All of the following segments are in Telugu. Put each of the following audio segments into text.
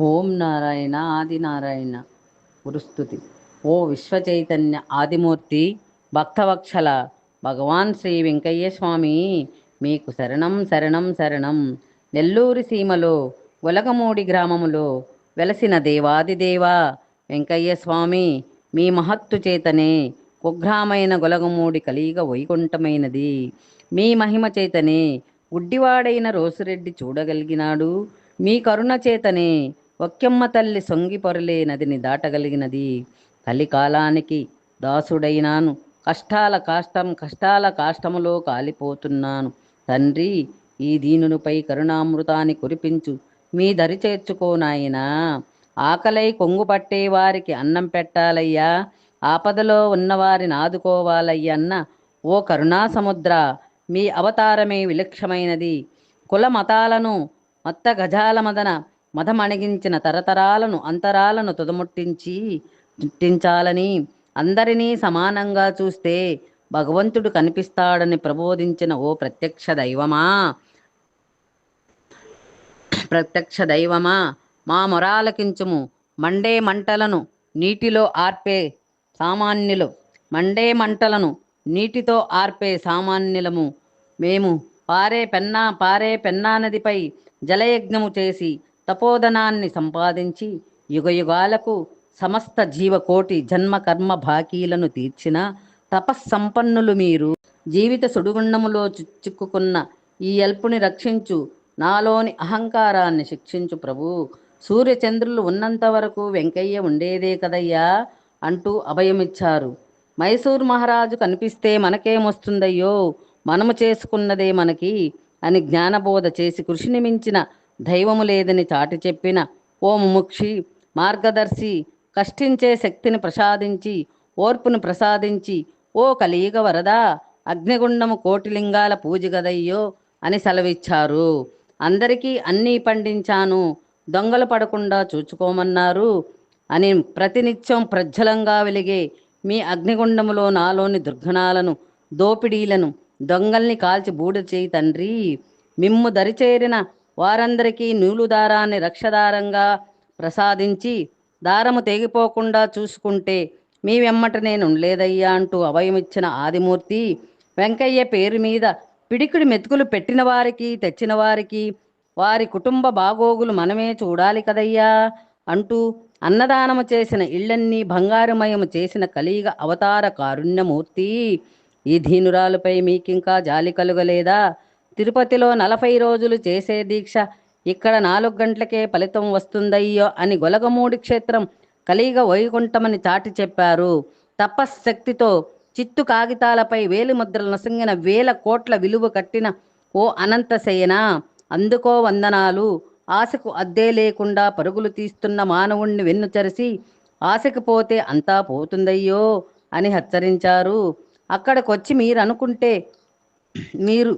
ఓం నారాయణ ఆది నారాయణ. గురుస్థుతి ఓ విశ్వచైతన్య ఆదిమూర్తి భక్తవక్షల భగవాన్ శ్రీ వెంకయ్య స్వామి మీకు శరణం శరణం శరణం. నెల్లూరు సీమలో ఉలగమూడి గ్రామములో వెలసిన దేవాదిదేవా వెంకయ్య స్వామి మీ మహత్తు చేతనే కుగ్రామైన గొలగమూడి కలిగ వైకుంఠమైనది. మీ మహిమ చేతనే గుడ్డివాడైన రోసిరెడ్డి చూడగలిగినాడు. మీ కరుణ చేతనే ఒక్కెమ్మ తల్లి సొంగి పొరలే నదిని దాటగలిగినది. కలికాలానికి దాసుడైనాను. కష్టాల కాష్టం కష్టాల కాష్టములో కాలిపోతున్నాను. తండ్రి ఈ దీనునిపై కరుణామృతాన్ని కురిపించు. మీ దరి చేర్చుకో నాయనా. ఆకలై కొంగు పట్టే వారికి అన్నం పెట్టాలయ్యా. ఆపదలో ఉన్నవారిని ఆదుకోవాలయ్యన్న ఓ కరుణా సముద్ర మీ అవతారమే విలక్షమైనది. కుల మతాలను మత్త గజాల మదన మదమణిగించిన తరతరాలను అంతరాలను తుదముట్టించి చుట్టించాలని అందరినీ సమానంగా చూస్తే భగవంతుడు కనిపిస్తాడని ప్రబోధించిన ఓ ప్రత్యక్ష దైవమా? ప్రత్యక్ష దైవమా? మా మొరాలకించుము. మండే మంటలను నీటిలో ఆర్పే సామాన్యులు. మండే మంటలను నీటితో ఆర్పే సామాన్యులము. మేము పారే పెన్నా పారే పెన్నా నదిపై జలయజ్ఞము చేసి తపోధనాన్ని సంపాదించి యుగయుగాలకు సమస్త జీవకోటి జన్మ కర్మ బాకీలను తీర్చిన తపస్సంపన్నులు మీరు. జీవిత సుడిగుండములో చిక్కుకున్న ఈ అల్పుని రక్షించు. నాలోని అహంకారాన్ని శిక్షించు ప్రభు. సూర్యచంద్రులు ఉన్నంత వరకు వెంకయ్య ఉండేదే కదయ్యా అంటూ అభయమిచ్చారు. మైసూర్ మహారాజు కనిపిస్తే మనకేమొస్తుందయ్యో? మనము చేసుకున్నదే మనకి అని జ్ఞానబోధ చేసి కృషిని మించిన దైవము లేదని చాటి చెప్పిన ఓ ముముక్షి మార్గదర్శి కష్టించే శక్తిని ప్రసాదించి ఓర్పును ప్రసాదించి ఓ కలియుగ వరదా అగ్నిగుండము కోటిలింగాల పూజ గదయ్యో అని సెలవిచ్చారు. అందరికీ అన్నీ పండించాను దొంగలు పడకుండా చూచుకోమన్నారు అని ప్రతినిత్యం ప్రజ్వలంగా వెలిగే మీ అగ్నిగుండములో నాలోని దుర్గణాలను దోపిడీలను దొంగల్ని కాల్చి బూడ చేయి తండ్రి. మిమ్ము దరిచేరిన వారందరికీ నూలు దారాన్ని రక్షదారంగా ప్రసాదించి దారము తెగిపోకుండా చూసుకుంటే మీ వెమ్మట నేను లేదయ్యా అంటూ అభయమిచ్చిన ఆదిమూర్తి వెంకయ్య పేరు మీద పిడికిడి మెతుకులు పెట్టిన వారికి తెచ్చిన వారికి వారి కుటుంబ బాగోగులు మనమే చూడాలి కదయ్యా అంటూ అన్నదానము చేసిన ఇళ్ళన్నీ బంగారుమయము చేసిన కలియుగ అవతార కారుణ్యమూర్తి. ఈ దీనురాలుపై మీకింకా జాలి కలుగలేదా? తిరుపతిలో నలభై రోజులు చేసే దీక్ష ఇక్కడ నాలుగు గంటలకే ఫలితం వస్తుందయ్యో అని గొలగమూడి క్షేత్రం కలిగ వైకుంఠమని చాటి చెప్పారు. తపశ్శక్తితో చిత్తు కాగితాలపై వేలి ముద్రలు నొసంగిన వేల కోట్ల విలువ కట్టిన ఓ అనంతసేన అందుకో వందనాలు. ఆశకు అద్దే లేకుండా పరుగులు తీస్తున్న మానవుణ్ణి వెన్నుచరిసి ఆశకు పోతే అంతా పోతుందయ్యో అని హెచ్చరించారు. అక్కడికొచ్చి మీరు అనుకుంటే మీరు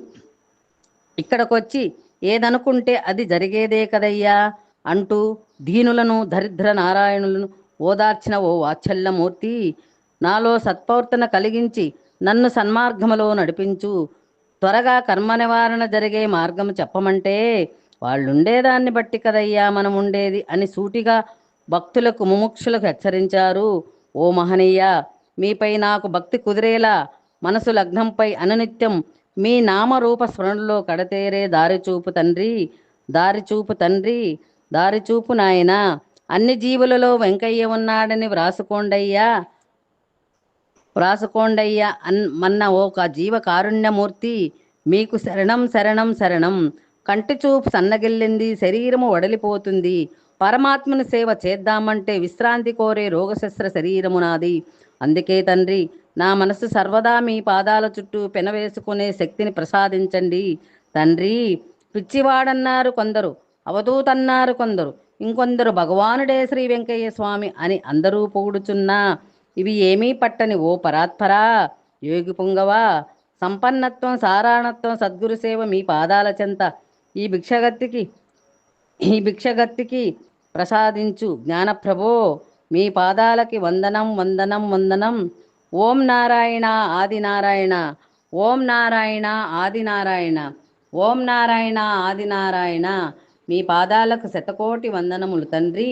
ఇక్కడకొచ్చి ఏదనుకుంటే అది జరిగేదే కదయ్యా అంటూ దీనులను దరిద్ర నారాయణులను ఓదార్చిన ఓ వాత్సల్యమూర్తి నాలో సత్ప్రవర్తన కలిగించి నన్ను సన్మార్గములో నడిపించు త్వరగా కర్మ నివారణ జరిగే మార్గం చెప్పమంటే వాళ్ళుండేదాన్ని బట్టి కదయ్యా మనం ఉండేది అని సూటిగా భక్తులకు ముముక్షులకు హెచ్చరించారు. ఓ మహనీయ మీపై నాకు భక్తి కుదిరేలా మనసు లగ్నంపై అనునిత్యం మీ నామరూప స్మరణలో కడతేరే దారి చూపు తండ్రి దారి చూపు తండ్రి దారి చూపు నాయనా. అన్ని జీవులలో వెంకయ్య ఉన్నాడని వ్రాసుకోండయ్యా. వ్రాసుకోండయ్యా అన్ మన్న ఒక జీవ కారుణ్యమూర్తి మీకు శరణం శరణం శరణం. కంటి చూపు సన్నగిల్లింది శరీరము వడలిపోతుంది. పరమాత్మను సేవ చేద్దామంటే విశ్రాంతి కోరే రోగశస్త్ర శరీరము నాది. అందుకే తండ్రి నా మనసు సర్వదా మీ పాదాల చుట్టూ పెనవేసుకునే శక్తిని ప్రసాదించండి. తండ్రి పిచ్చివాడన్నారు కొందరు అవధూతన్నారు కొందరు ఇంకొందరు భగవానుడే శ్రీ వెంకయ్య స్వామి అని అందరూ పొగుడుచున్నా. ఇవి ఏమీ పట్టని ఓ పరాత్పరా. యోగి పుంగవా. సంపన్నత్వం సారాణత్వం సద్గురు సేవ మీ పాదాల చెంత. ఈ భిక్షగత్తికి ఈ భిక్షగత్తికి ప్రసాదించు జ్ఞానప్రభో. మీ పాదాలకి వందనం వందనం వందనం. ఓం నారాయణ ఆది నారాయణ ఓం నారాయణ ఆది నారాయణ ఓం నారాయణ ఆది నారాయణ. మీ పాదాలకు శతకోటి వందనములు తండ్రి.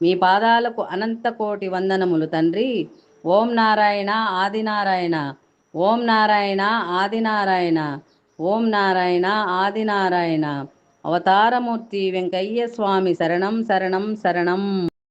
మీ పాదాలకు అనంత కోటి వందనములు తండ్రి. ఓం నారాయణ ఆదినారాయణ ఓం నారాయణ ఆదినారాయణ ఓం నారాయణ ఆదినారాయణ అవతారమూర్తి వెంకయ్య స్వామి శరణం శరణం శరణం.